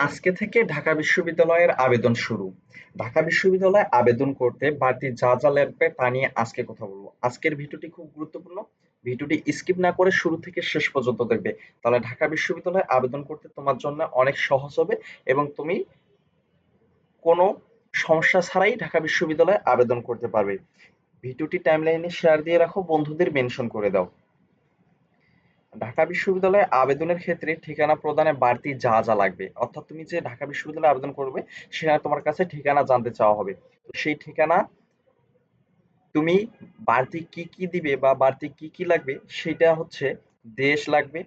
আজকে থেকে ঢাকা বিশ্ববিদ্যালয়ের আবেদন শুরু। ঢাকা বিশ্ববিদ্যালয়ে আবেদন করতে বাড়তি যা যা লাগবে তা নিয়ে আজকে কথা বলব। আজকের ভিডিওটি খুব গুরুত্বপূর্ণ। ভিডিওটি স্কিপ না করে শুরু থেকে শেষ পর্যন্ত দেখবে। তাহলে ঢাকা বিশ্ববিদ্যালয়ে আবেদন করতে তোমার জন্য অনেক সহজ হবে এবং তুমি কোনো সমস্যা ছাড়াই ঢাকা বিশ্ববিদ্যালয়ে আবেদন করতে পারবে। ভিডিওটি টাইমলাইনে শেয়ার দিয়ে রাখো, বন্ধুদের মেনশন করে দাও। ঢাকা বিশ্ববিদ্যালয়ে আবেদনের ক্ষেত্রে ঠিকানা প্রদানে বাড়তি যা যা লাগবে। অর্থাৎ তুমি যে ঢাকা বিশ্ববিদ্যালয়ে আবেদন করবে, সেখানে তোমার কাছে ঠিকানা জানতে চাওয়া হবে। তো সেই ঠিকানা তুমি বাড়তি কি কি দিবে বা বাড়তি কি কি লাগবে, সেটা হচ্ছে দেশ লাগবে,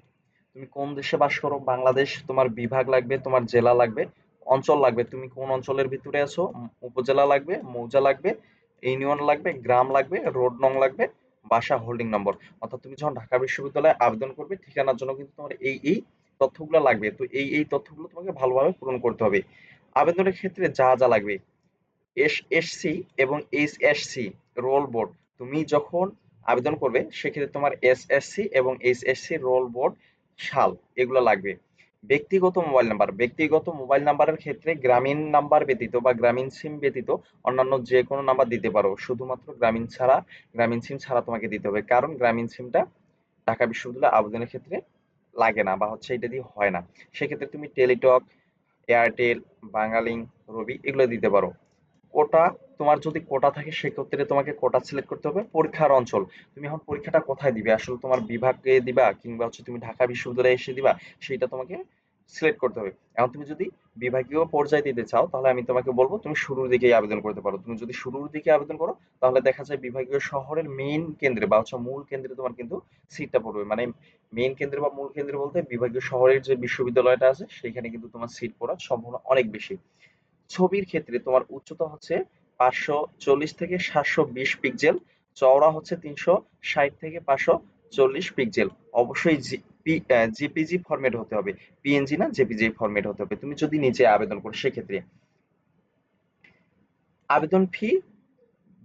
তুমি কোন দেশে বাস করো, বাংলাদেশ, তোমার বিভাগ লাগবে, তোমার জেলা লাগবে, অঞ্চল লাগবে, তুমি কোন অঞ্চলের ভিতরে আছো, উপজেলা লাগবে, মৌজা লাগবে, ইউনিয়ন লাগবে, গ্রাম লাগবে, রোড নং লাগবে বাসা হোল্ডিং নম্বর অর্থাৎ তুমি যখন ঢাকা বিশ্ববিদ্যালয়ে আবেদন করবে, ঠিকানার জন্য কিন্তু তোমার এই এই তথ্যগুলো লাগবে। তো এই এই তথ্যগুলো তোমাকে ভালোভাবে পূরণ করতে হবে। আবেদনের ক্ষেত্রে যা যা লাগবে এস এসএসসি এবং এইচএসসি রোল বোর্ড তুমি যখন আবেদন করবে, সেক্ষেত্রে তোমার এস এসএসসি এবং এইচএসসি রোল বোর্ড সাল, এগুলো লাগবে। ব্যক্তিগত মোবাইল নাম্বার ব্যক্তিগত মোবাইল নাম্বারের ক্ষেত্রে গ্রামীণ নাম্বার ব্যতীত বা গ্রামীণ সিম ব্যতীত অন্যান্য যে কোনো নাম্বার দিতে পারো। শুধুমাত্র গ্রামীণ ছাড়া, গ্রামীণ সিম ছাড়া তোমাকে দিতে হবে। কারণ গ্রামীণ সিমটা ঢাকা বিশ্ববিদ্যালয় আবেদনের ক্ষেত্রে লাগে না বা হচ্ছে এটা দিয়ে হয় না। সেক্ষেত্রে তুমি টেলিটক এয়ারটেল বাঙালিং রবি এগুলো দিতে পারো। কোটা, তোমার যদি কোটা থাকে, সেক্ষেত্রে তোমাকে কোটা সিলেক্ট করতে হবে পরীক্ষার অঞ্চল। তুমি এখন পরীক্ষাটা কোথায় দিবে? আসলে তোমার বিভাগে দিবা কিংবা হচ্ছে তুমি ঢাকা বিশ্ববিদ্যালয়ে এসে দিবা, সেইটা তোমাকে সিলেক্ট করতে হবে। এখন তুমি যদি বিভাগীয় পর্যায়ে দিতে চাও, তাহলে আমি তোমাকে বলব তুমি শুরুর দিকেই আবেদন করতে পারো। তুমি যদি শুরুর দিকে আবেদন করো, তাহলে দেখা যায় বিভাগীয় শহরের মেইন কেন্দ্রে বা হচ্ছে মূল কেন্দ্রে তোমার কিন্তু সিটটা পড়বে। মানে মেইন কেন্দ্রে বা মূল কেন্দ্রে বলতে বিভাগীয় শহরের যে বিশ্ববিদ্যালয়টা আছে, সেখানে কিন্তু তোমার সিট পড়ার সম্ভাবনা অনেক বেশি। ছবির ক্ষেত্রে তোমার উচ্চতা হচ্ছে পাঁচশো চল্লিশ থেকে সাতশো বিশ পিক্সেল চওড়া হচ্ছে তিনশো ষাট থেকে পাঁচশো চল্লিশ পিক্সেল অবশ্যই জিপিজি ফরম্যাট হতে হবে। পিএনজি না জেপিজি ফরম্যাট হতে হবে। তুমি যদি নিচে আবেদন করো, সেক্ষেত্রে আবেদন ফি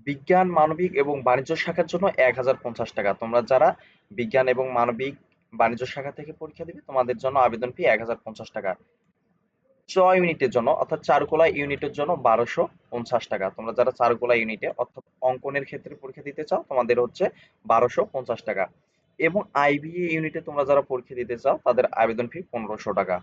বিজ্ঞান, মানবিক এবং বাণিজ্য শাখার জন্য এক হাজার পঞ্চাশ টাকা। তোমরা যারা বিজ্ঞান এবং মানবিক বাণিজ্য শাখা থেকে পরীক্ষা দিবে, তোমাদের জন্য আবেদন ফি এক হাজার পঞ্চাশ টাকা। চ ইউনিটের জন্য, অর্থাৎ চারুকলা ইউনিটের জন্য বারোশো পঞ্চাশ টাকা। তোমরা যারা চারুকলা ইউনিটে, অর্থাৎ অঙ্কনের ক্ষেত্রে পরীক্ষা দিতে চাও, তোমাদের হচ্ছে বারোশো পঞ্চাশ টাকা। এবং আইবিএ ইউনিটে তোমরা যারা পরীক্ষা দিতে চাও, তাদের আবেদন ফি পনেরোশো টাকা।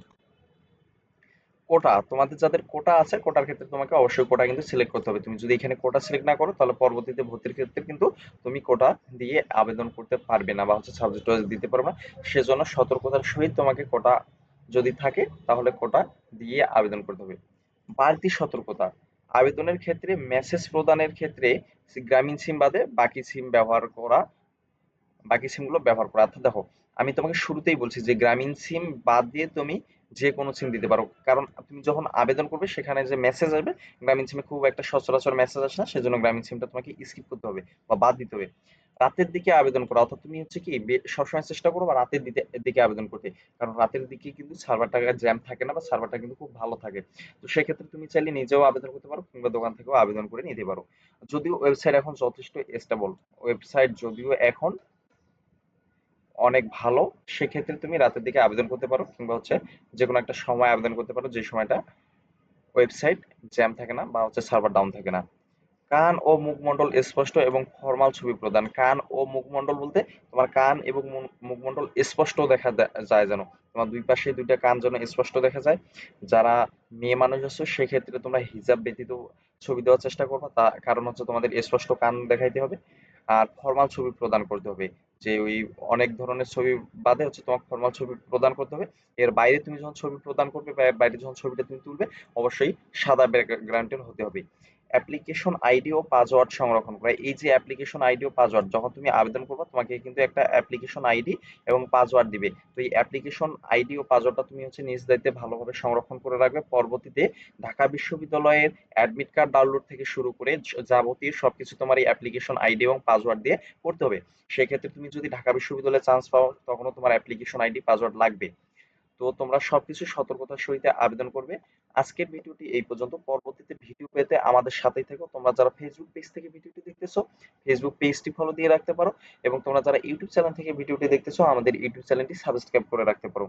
কোটা, তোমাদের যাদের কোটা আছে, কোটার ক্ষেত্রে তোমাকে অবশ্যই কোটা কিন্তু সিলেক্ট করতে হবে। তুমি যদি এখানে কোটা সিলেক্ট না করো, তাহলে পরবর্তীতে ভর্তির ক্ষেত্রে কিন্তু তুমি কোটা দিয়ে আবেদন করতে পারবে না বা হচ্ছে সাবজেক্ট দিতে পারবে না। সেজন্য সতর্কতার সহিত তোমাকে কোটা যদি থাকে, তাহলে কোটা দিয়ে আবেদন করতে হবে। বাড়তি সতর্কতা। আবেদনের ক্ষেত্রে, মেসেজ প্রদানের ক্ষেত্রে গ্রামীণ সিম বাদে বাকি সিম ব্যবহার করা, বাকি সিমগুলো ব্যবহার করা। অর্থাৎ দেখো, আমি তোমাকে শুরুতেই বলছি যে, গ্রামীণ সিম বাদ দিয়ে তুমি যে কোনো সিম দিতে পারো। কারণ তুমি যখন আবেদন করবে, সেখানে যে মেসেজ আসবে, গ্রামীণ সিমে খুব একটা সচরাচর মেসেজ আসে না, সেজন্য গ্রামীণ সিমটা তোমাকে স্কিপ করতে হবে বা বাদ দিতে হবে। রাতের দিকে আবেদন করা, অর্থাৎ তুমি হচ্ছে কি সবসময় চেষ্টা করো বা রাতের দিকে আবেদন করতে। কারণ রাতের দিকে কিন্তু সার্ভারটা জ্যাম থাকে না বা সার্ভারটা কিন্তু খুব ভালো থাকে। তো সেক্ষেত্রে তুমি চাইলে নিজেও আবেদন করতে পারো কিংবা দোকান থেকেও আবেদন করে নিতে পারো। যদিও ওয়েবসাইট এখন যথেষ্ট স্টেবল ওয়েবসাইট যদিও এখন অনেক ভালো, সেক্ষেত্রে তুমি রাতের দিকে আবেদন করতে পারো কিংবা হচ্ছে যে কোনো একটা সময় আবেদন করতে পারো, যে সময়টা ওয়েবসাইট জ্যাম থাকে না বা হচ্ছে সার্ভার ডাউন থাকে না। কান ও মুখমণ্ডল স্পষ্ট এবং ফর্মাল ছবি প্রদান। কান ও মুখমণ্ডল বলতে তোমার কান এবং মুখমণ্ডল স্পষ্ট দেখা যায় যেন। তোমার দুই পাশে দুইটা কান যেন স্পষ্ট দেখা যায়। যারা মেয়ে মানুষ আছো, সেক্ষেত্রে তোমরা হিজাব ব্যতীত ছবি দেওয়ার চেষ্টা করবে। তা, কারণ হচ্ছে তোমাদের স্পষ্ট কান দেখাইতে হবে। আর ফর্মাল ছবি প্রদান করতে হবে। যে ওই অনেক ধরনের ছবি বাদে হচ্ছে তোমাকে ফর্মাল ছবি প্রদান করতে হবে। এর বাইরে তুমি যখন ছবি প্রদান করবে বাইরে যখন ছবিটা তুমি তুলবে, অবশ্যই সাদা ব্যাকগ্রাউন্ডের হতে হবে। অ্যাপ্লিকেশন আইডি ও পাসওয়ার্ড সংরক্ষণ করা। এই যে অ্যাপ্লিকেশন আইডি ও পাসওয়ার্ড যখন তুমি আবেদন করবে, তোমাকে কিন্তু একটা অ্যাপ্লিকেশন আইডি এবং পাসওয়ার্ড দিবে। তো এই অ্যাপ্লিকেশন আইডি ও পাসওয়ার্ডটা তুমি হচ্ছে নিজ দায়িত্বে ভালোভাবে সংরক্ষণ করে রাখবে। পরবর্তীতে ঢাকা বিশ্ববিদ্যালয়ের অ্যাডমিট কার্ড ডাউনলোড থেকে শুরু করে যাবতীয় সবকিছু তোমার এই অ্যাপ্লিকেশন আইডি এবং পাসওয়ার্ড দিয়ে করতে হবে। সেক্ষেত্রে তুমি যদি ঢাকা বিশ্ববিদ্যালয়ে চান্স পাও, তখনও তোমার অ্যাপ্লিকেশন আইডি পাসওয়ার্ড লাগবে। তো তোমরা সবকিছু সতর্কতার সহিত আবেদন করবে। আজকের ভিডিওটি এই পর্যন্ত। পরবর্তীতে ভিডিও পেতে আমাদের সাথেই থেকো। তোমরা যারা ফেসবুক পেজ থেকে ভিডিওটি দেখতেছো ফেসবুক পেজটি ফলো দিয়ে রাখতে পারো এবং তোমরা যারা ইউটিউব চ্যানেল থেকে ভিডিওটি দেখতেছো, আমাদের ইউটিউব চ্যানেলটি সাবস্ক্রাইব করে রাখতে পারো।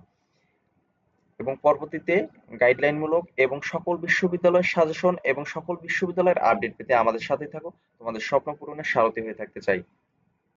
এবং পরবর্তীতে গাইডলাইনমূলক এবং সকল বিশ্ববিদ্যালয়ের সাজেশন এবং সকল বিশ্ববিদ্যালয়ের আপডেট পেতে আমাদের সাথে থাকো। তোমাদের স্বপ্ন পূরণের সারথি হয়ে থাকতে চাই।